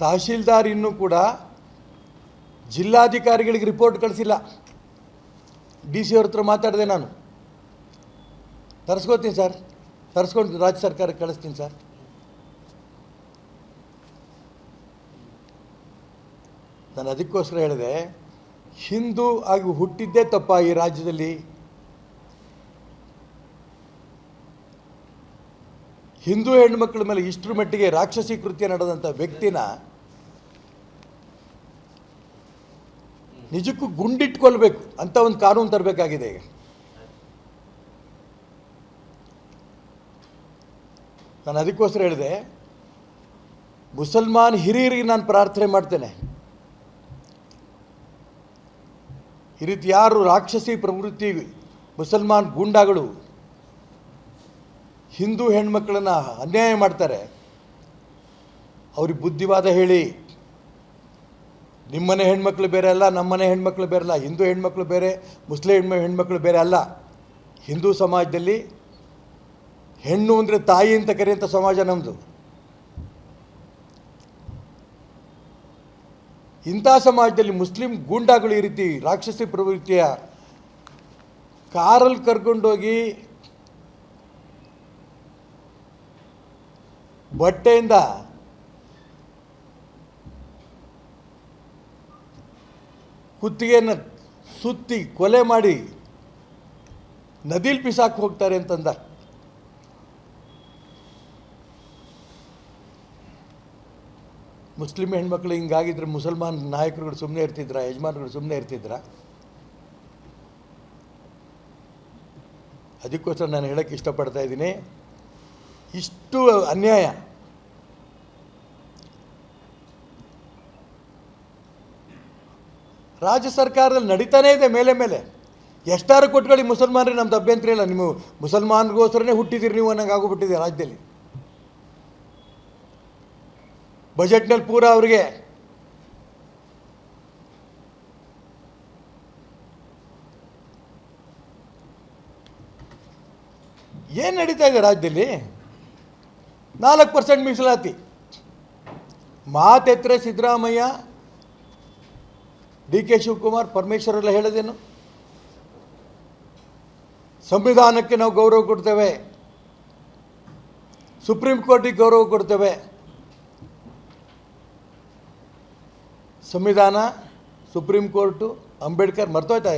ತಹಶೀಲ್ದಾರ್ ಇನ್ನೂ ಕೂಡ ಜಿಲ್ಲಾಧಿಕಾರಿಗಳಿಗೆ ರಿಪೋರ್ಟ್ ಕಳಿಸಿಲ್ಲ. ಡಿ ಸಿ ಅವ್ರ ಹತ್ರ ಮಾತಾಡಿದೆ ನಾನು. ತರಿಸ್ಕೋತೀನಿ ಸರ್. ತರಿಸ್ಕೊಂಡು ರಾಜ್ಯ ಸರ್ಕಾರಕ್ಕೆ ಕಳಿಸ್ತೀನಿ ಸರ್. ನಾನು ಅದಕ್ಕೋಸ್ಕರ ಹೇಳಿದೆ, ಹಿಂದೂ ಆಗಿ ಹುಟ್ಟಿದ್ದೇ ತಪ್ಪ ಈ ರಾಜ್ಯದಲ್ಲಿ. ಹಿಂದೂ ಹೆಣ್ಮಕ್ಳ ಮೇಲೆ ಇಷ್ಟರ ಮಟ್ಟಿಗೆ ರಾಕ್ಷಸಿ ಕೃತ್ಯ ನಡೆದಂಥ ವ್ಯಕ್ತಿನ ನಿಜಕ್ಕೂ ಗುಂಡಿಟ್ಕೊಳ್ಬೇಕು ಅಂತ ಒಂದು ಕಾನೂನು ತರಬೇಕಾಗಿದೆ ಈಗ. ನಾನು ಅದಕ್ಕೋಸ್ಕರ ಹೇಳಿದೆ, ಮುಸಲ್ಮಾನ್ ಹಿರಿಯರಿಗೆ ನಾನು ಪ್ರಾರ್ಥನೆ ಮಾಡ್ತೇನೆ. ಈ ರೀತಿ ಯಾರು ರಾಕ್ಷಸಿ ಪ್ರವೃತ್ತಿ ಮುಸಲ್ಮಾನ್ ಗೂಂಡಾಗಳು ಹಿಂದೂ ಹೆಣ್ಮಕ್ಳನ್ನ ಅನ್ಯಾಯ ಮಾಡ್ತಾರೆ, ಅವ್ರಿಗೆ ಬುದ್ಧಿವಾದ ಹೇಳಿ ನಿಮ್ಮನೆ ಹೆಣ್ಮಕ್ಳು ಬೇರೆ ಅಲ್ಲ, ನಮ್ಮನೆ ಹೆಣ್ಮಕ್ಳು ಬೇರೆ ಅಲ್ಲ, ಹಿಂದೂ ಹೆಣ್ಮಕ್ಳು ಬೇರೆ, ಮುಸ್ಲಿಂ ಹೆಣ್ಮ, ಹೆಣ್ಮಕ್ಳು ಬೇರೆ ಅಲ್ಲ. ಹಿಂದೂ ಸಮಾಜದಲ್ಲಿ ಹೆಣ್ಣು ಅಂದರೆ ತಾಯಿ ಅಂತ ಕರೆಯುವಂಥ ಸಮಾಜ ನಮ್ಮದು ಇಂಥ ಸಮಾಜದಲ್ಲಿ ಮುಸ್ಲಿಂ ಗೂಂಡಾಗಳು ಈ ರೀತಿ, ರಾಕ್ಷಸಿ ಪ್ರವೃತ್ತಿಯ ಕಾರಲ್ಲಿ ಕರ್ಕೊಂಡೋಗಿ ಬಟ್ಟೆಯಿಂದ ಕುತ್ತಿಗೆಯನ್ನು ಸುತ್ತಿ ಕೊಲೆ ಮಾಡಿ ನದಿಲಿ ಪಿಸಾಕ್ ಹೋಗ್ತಾರೆ ಅಂತಂದ. ಮುಸ್ಲಿಂ ಹೆಣ್ಮಕ್ಳು ಹಿಂಗಾಗಿದ್ರೆ ಮುಸಲ್ಮಾನ್ ನಾಯಕರುಗಳು ಸುಮ್ಮನೆ ಇರ್ತಿದ್ರ, ಯಜಮಾನರುಗಳು ಸುಮ್ಮನೆ ಇರ್ತಿದ್ರ? ಅದಕ್ಕೋಸ್ಕರ ನಾನು ಹೇಳೋಕ್ಕೆ ಇಷ್ಟಪಡ್ತಾ ಇದ್ದೀನಿ. ಇಷ್ಟು ಅನ್ಯಾಯ. ರಾಜ್ಯ ಸರ್ಕಾರದಲ್ಲಿ ನಡೀತಾನೇ ಇದೆ ಮೇಲೆ ಮೇಲೆ. ಎಷ್ಟಾರು ಕೊಟ್ಕೊಳ್ಳಿ ಮುಸಲ್ಮಾನರಿಗೆ ನಮ್ಮ ಅಭ್ಯಂತರ ಇಲ್ಲ. ನೀವು ಮುಸಲ್ಮಾನ್ಗೋಸ್ಕರನೇ ಹುಟ್ಟಿದ್ದೀರಿ ನೀವು ಅನ್ನಂಗೆ ಆಗೋಗ್ಬಿಟ್ಟಿದೆ ರಾಜ್ಯದಲ್ಲಿ. ಬಜೆಟ್ನಲ್ಲಿ ಪೂರ ಅವರಿಗೆ ಏನು ನಡೀತಾ ಇದೆ ರಾಜ್ಯದಲ್ಲಿ? ನಾಲ್ಕು ಪರ್ಸೆಂಟ್ ಮೀಸಲಾತಿ. ಮಾತೆತ್ತರೆ ಸಿದ್ದರಾಮಯ್ಯ ಡಿ ಕೆ ಶಿವಕುಮಾರ್ ಪರಮೇಶ್ವರ್ ಎಲ್ಲ ಹೇಳೋದೇನು? ಸಂವಿಧಾನಕ್ಕೆ ನಾವು ಗೌರವ ಕೊಡ್ತೇವೆ. ಸುಪ್ರೀಂ ಕೋರ್ಟಿಗೆ ಗೌರವ ಕೊಡ್ತೇವೆ. ಸಂವಿಧಾನ, ಸುಪ್ರೀಂ ಕೋರ್ಟು, ಅಂಬೇಡ್ಕರ್ ಮರ್ತೋಯ್ತಾ